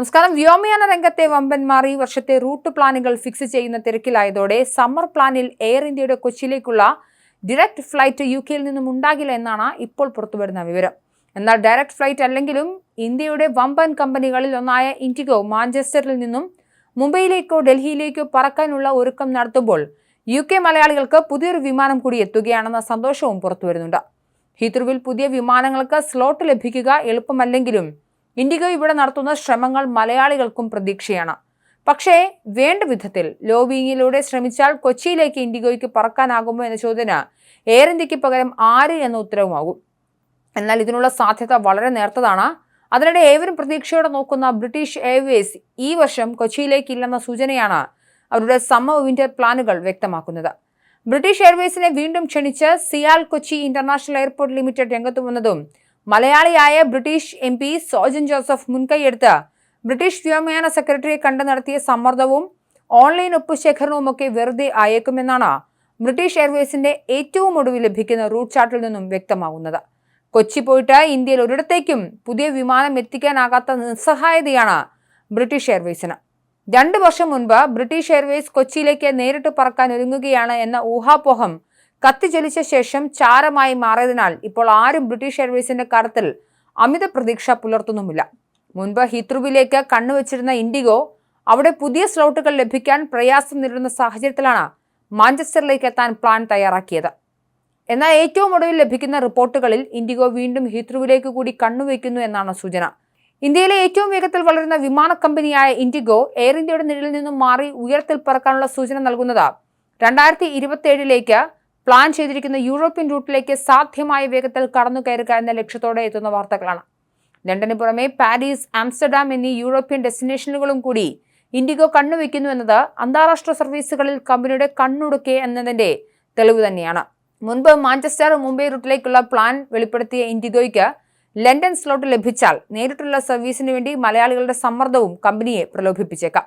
നമസ്കാരം. വ്യോമയാന രംഗത്തെ വമ്പന്മാർ ഈ വർഷത്തെ റൂട്ട് പ്ലാനുകൾ ഫിക്സ് ചെയ്യുന്ന തിരക്കിലായതോടെ സമ്മർ പ്ലാനിൽ എയർ ഇന്ത്യയുടെ കൊച്ചിയിലേക്കുള്ള ഡയറക്റ്റ് ഫ്ലൈറ്റ് യു കെയിൽ നിന്നും ഉണ്ടാകില്ല എന്നാണ് ഇപ്പോൾ പുറത്തുവരുന്ന വിവരം. എന്നാൽ ഡയറക്റ്റ് ഫ്ലൈറ്റ് അല്ലെങ്കിലും ഇന്ത്യയുടെ വമ്പൻ കമ്പനികളിൽ ഒന്നായ ഇൻഡിഗോ മാഞ്ചസ്റ്ററിൽ നിന്നും മുംബൈയിലേക്കോ ഡൽഹിയിലേക്കോ പറക്കാനുള്ള ഒരുക്കം നടത്തുമ്പോൾ യു കെ മലയാളികൾക്ക് പുതിയൊരു വിമാനം കൂടി എത്തുകയാണെന്ന സന്തോഷവും പുറത്തുവരുന്നുണ്ട്. ഹീത്രുവിൽ പുതിയ വിമാനങ്ങൾക്ക് സ്ലോട്ട് ലഭിക്കുക എളുപ്പമല്ലെങ്കിലും ഇൻഡിഗോ ഇവിടെ നടത്തുന്ന ശ്രമങ്ങൾ മലയാളികൾക്കും പ്രതീക്ഷയാണ്. പക്ഷേ വേണ്ട വിധത്തിൽ ലോബിയിങ്ങിലൂടെ ശ്രമിച്ചാൽ കൊച്ചിയിലേക്ക് ഇൻഡിഗോയ്ക്ക് പറക്കാനാകുമോ എന്ന ചോദ്യത്തിന് എയർ ഇന്ത്യയ്ക്ക് പകരം ആര് എന്ന ഉത്തരവുമാകും. എന്നാൽ ഇതിനുള്ള സാധ്യത വളരെ നേർത്തതാണ്. അതിനിടെ ഏവരും പ്രതീക്ഷയോടെ നോക്കുന്ന ബ്രിട്ടീഷ് എയർവേസ് ഈ വർഷം കൊച്ചിയിലേക്ക് ഇല്ലെന്ന സൂചനയാണ് അവരുടെ സമ്മർ വിന്റർ പ്ലാനുകൾ വ്യക്തമാക്കുന്നത്. ബ്രിട്ടീഷ് എയർവേസിനെ വീണ്ടും ക്ഷണിച്ച് CIAL Kochi international airport limited രംഗത്ത് വന്നതും മലയാളിയായ British M P Sojan Joseph മുൻകൈയെടുത്ത് ബ്രിട്ടീഷ് വ്യോമയാന സെക്രട്ടറിയെ കണ്ട് നടത്തിയ സമ്മർദ്ദവും ഓൺലൈൻ ഒപ്പുശേഖരണവുമൊക്കെ വെറുതെ ആയേക്കുമെന്നാണ് ബ്രിട്ടീഷ് എയർവേസിന്റെ ഏറ്റവും ഒടുവിൽ ലഭിക്കുന്ന റൂട്ട് ചാർട്ടിൽ നിന്നും വ്യക്തമാകുന്നത്. കൊച്ചി പോയിട്ട് ഇന്ത്യയിൽ ഒരിടത്തേക്കും പുതിയ വിമാനം എത്തിക്കാനാകാത്ത നിസ്സഹായതയാണ് ബ്രിട്ടീഷ് എയർവേസിന്. രണ്ട് വർഷം മുൻപ് ബ്രിട്ടീഷ് എയർവേസ് കൊച്ചിയിലേക്ക് നേരിട്ട് പറക്കാൻ ഒരുങ്ങുകയാണ് എന്ന ഊഹാപോഹം കത്തിജ്വലിച്ച ശേഷം ചാരമായി മാറിയതിനാൽ ഇപ്പോൾ ആരും ബ്രിട്ടീഷ് എയർവേസിന്റെ കരത്തിൽ അമിത പ്രതീക്ഷ പുലർത്തുന്നുമില്ല. മുൻപ് ഹിത്രുവിലേക്ക് കണ്ണുവച്ചിരുന്ന ഇൻഡിഗോ അവിടെ പുതിയ സ്ലോട്ടുകൾ ലഭിക്കാൻ പ്രയാസം നേരിടുന്ന സാഹചര്യത്തിലാണ് മാഞ്ചസ്റ്ററിലേക്ക് എത്താൻ പ്ലാൻ തയ്യാറാക്കിയത്. എന്നാൽ ഏറ്റവും ഒടുവിൽ ലഭിക്കുന്ന റിപ്പോർട്ടുകളിൽ ഇൻഡിഗോ വീണ്ടും ഹിത്രുവിലേക്ക് കൂടി കണ്ണുവയ്ക്കുന്നു എന്നാണ് സൂചന. ഇന്ത്യയിലെ ഏറ്റവും വേഗത്തിൽ വളരുന്ന വിമാന കമ്പനിയായ ഇൻഡിഗോ എയർ ഇന്ത്യയുടെ നിഴലിൽ നിന്നും മാറി ഉയരത്തിൽ പറക്കാനുള്ള സൂചന നൽകുന്നത് രണ്ടായിരത്തി ഇരുപത്തിയേഴിലേക്ക് പ്ലാൻ ചെയ്തിരിക്കുന്ന യൂറോപ്യൻ റൂട്ടിലേക്ക് സാധ്യമായ വേഗത്തിൽ കടന്നു കയറുക എന്ന ലക്ഷ്യത്തോടെ എത്തുന്ന വാർത്തകളാണ്. ലണ്ടന് പുറമെ പാരീസ് ആംസ്റ്റർഡാം എന്നീ യൂറോപ്യൻ ഡെസ്റ്റിനേഷനുകളും കൂടി ഇൻഡിഗോ കണ്ണുവെക്കുന്നു എന്നത് അന്താരാഷ്ട്ര സർവീസുകളിൽ കമ്പനിയുടെ കണ്ണുടുക്കെ എന്നതിന്റെ തെളിവ് തന്നെയാണ്. മുൻപ് മാഞ്ചസ്റ്റർ മുംബൈ റൂട്ടിലേക്കുള്ള പ്ലാൻ വെളിപ്പെടുത്തിയ ഇൻഡിഗോയ്ക്ക് ലണ്ടൻ സ്ലോട്ട് ലഭിച്ചാൽ നേരിട്ടുള്ള സർവീസിനു വേണ്ടി മലയാളികളുടെ സമ്മർദ്ദവും കമ്പനിയെ പ്രലോഭിപ്പിച്ചേക്കാം.